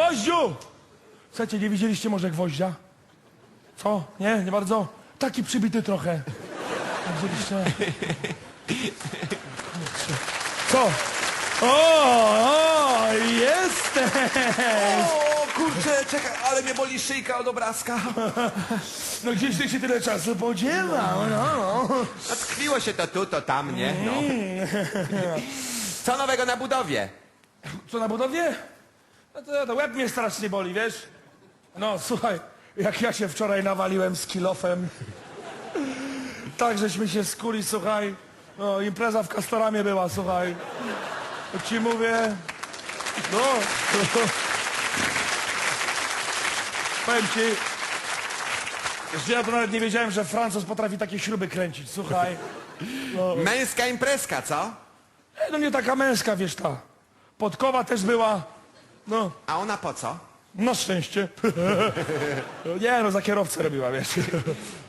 Gwoździu! Słuchajcie, nie widzieliście może gwoździa? Co? Nie? Nie bardzo? Taki przybity trochę. Nie widzieliście? Co? O, o, jesteś! O, kurczę, czekaj, ale mnie boli szyjka od obrazka. No gdzieś ty się tyle czasu podziewał, no. Tkwiło się to tu, to tam, nie? No. Co nowego na budowie? Co na budowie? No to, to łeb mnie strasznie boli, wiesz? No słuchaj, jak ja się wczoraj nawaliłem z kilofem. Tak żeśmy się skuli, słuchaj. No, impreza w Castoramie była, słuchaj. To ci mówię. No. Powiem ci. Że ja to nawet nie wiedziałem, że Francuz potrafi takie śruby kręcić, słuchaj. Męska imprezka, co? E, No nie taka męska, wiesz ta. Podkowa też była. No. A ona po co? Na szczęście. No nie no, za kierowcę robiła, wiesz.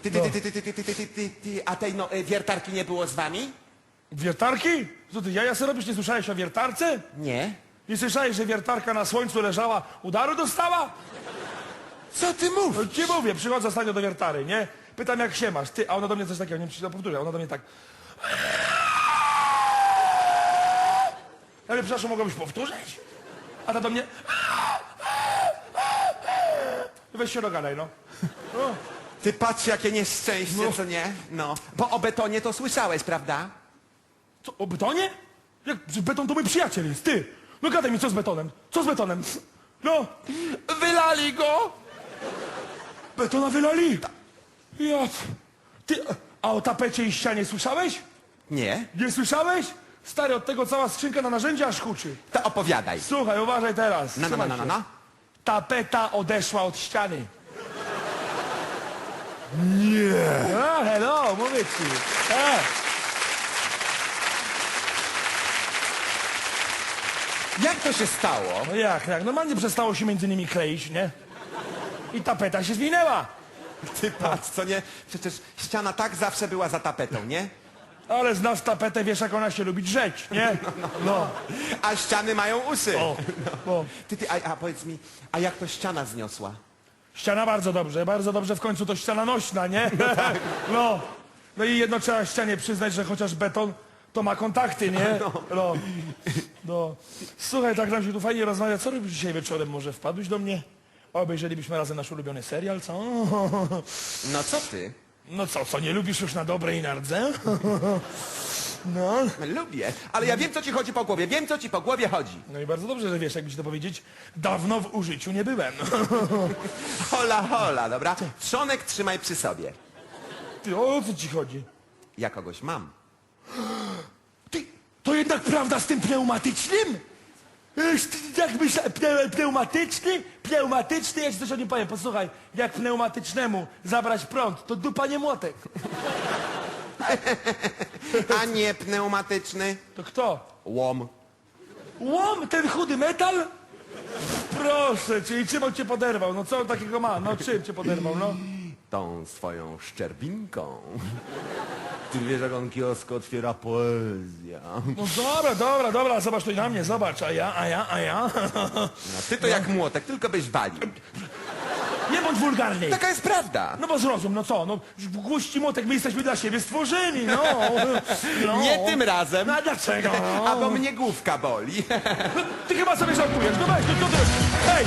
Ty, ty, ty, ty, ty, ty, ty, ty, ty, ty, ty, a tej no, y, wiertarki nie było z wami? Wiertarki? Co ty, jaja sobie robisz? Nie słyszałeś o wiertarce? Nie. Nie słyszałeś, że wiertarka na słońcu leżała, udaru dostała? Co ty mów? No ci mówię, przychodzę ostatnio do wiertary, nie? Pytam jak się masz, ty, a ona do mnie coś takiego, nie wiem, czy to powtórzę, ona do mnie tak... Ja mówię, przepraszam, mogłabyś powtórzyć? A ta do mnie... Weź się dogadaj, no. Ty patrz, jakie nieszczęście, No. co nie? No. Bo o betonie to słyszałeś, prawda? Co, o betonie? Jak, że beton to mój przyjaciel jest, ty! No gadaj mi, co z betonem? Co z betonem? No, Wylali go! betona wylali! Ja... Ty, a o tapecie i ścianie słyszałeś? Nie. Nie słyszałeś? Stary, od tego cała skrzynka na narzędzia aż huczy. To opowiadaj. Słuchaj, uważaj teraz. No, Trzymaj no, no, się. no. Tapeta odeszła od ściany. Nie. A, hello, mówię ci. A. Jak to się stało? No jak, jak? Normalnie przestało się między nimi kleić, nie? I tapeta się zwinęła. Ty patrz, co nie? Przecież ściana tak zawsze była za tapetą, nie? Ale znasz tapetę, wiesz jak ona się lubi drzeć, nie? No. A ściany mają uszy. O, o. Ty, ty, a, a powiedz mi, a jak to ściana zniosła? Ściana bardzo dobrze, bardzo dobrze w końcu to ściana nośna, nie? No. No i jedno trzeba ścianie przyznać, że chociaż beton to ma kontakty, nie? No. No. Słuchaj, tak nam się tu fajnie rozmawia. Co robisz dzisiaj wieczorem? Może wpadłeś do mnie? Obejrzelibyśmy razem nasz ulubiony serial, co? No co ty? No co, co, nie lubisz już na dobre i na rdze? No. Lubię, ale ja wiem, co ci chodzi po głowie. Wiem, co ci po głowie chodzi. No i bardzo dobrze, że wiesz, jakby ci to powiedzieć. Dawno w użyciu nie byłem. Hola, hola, dobra? Trzonek trzymaj przy sobie. Ty, o co ci chodzi? Ja kogoś mam. Ty, to jednak prawda z tym pneumatycznym? Jak myślę, pneu, pneumatyczny? Pneumatyczny, ja ci coś o nim powiem. Posłuchaj, jak pneumatycznemu zabrać prąd, to dupa nie młotek. A nie pneumatyczny. To kto? Łom. Łom, ten chudy metal? Proszę cię, i czym on cię poderwał? No co on takiego ma? No czym cię poderwał, no? Tą swoją szczerbinką. Ty wiesz, jak on kiosk otwiera poezja. No dobra, dobra, dobra, zobacz tu na mnie, zobacz, a ja, a ja, a ja. No, ty to jak młotek, tylko byś walił. Nie bądź wulgarny. Taka jest prawda. No bo zrozum, no co, no głuści młotek, my jesteśmy dla siebie stworzeni, no. no. Nie tym razem. No a dlaczego? A bo mnie główka boli. Ty chyba sobie żartujesz, no weź, no co ty? Hej,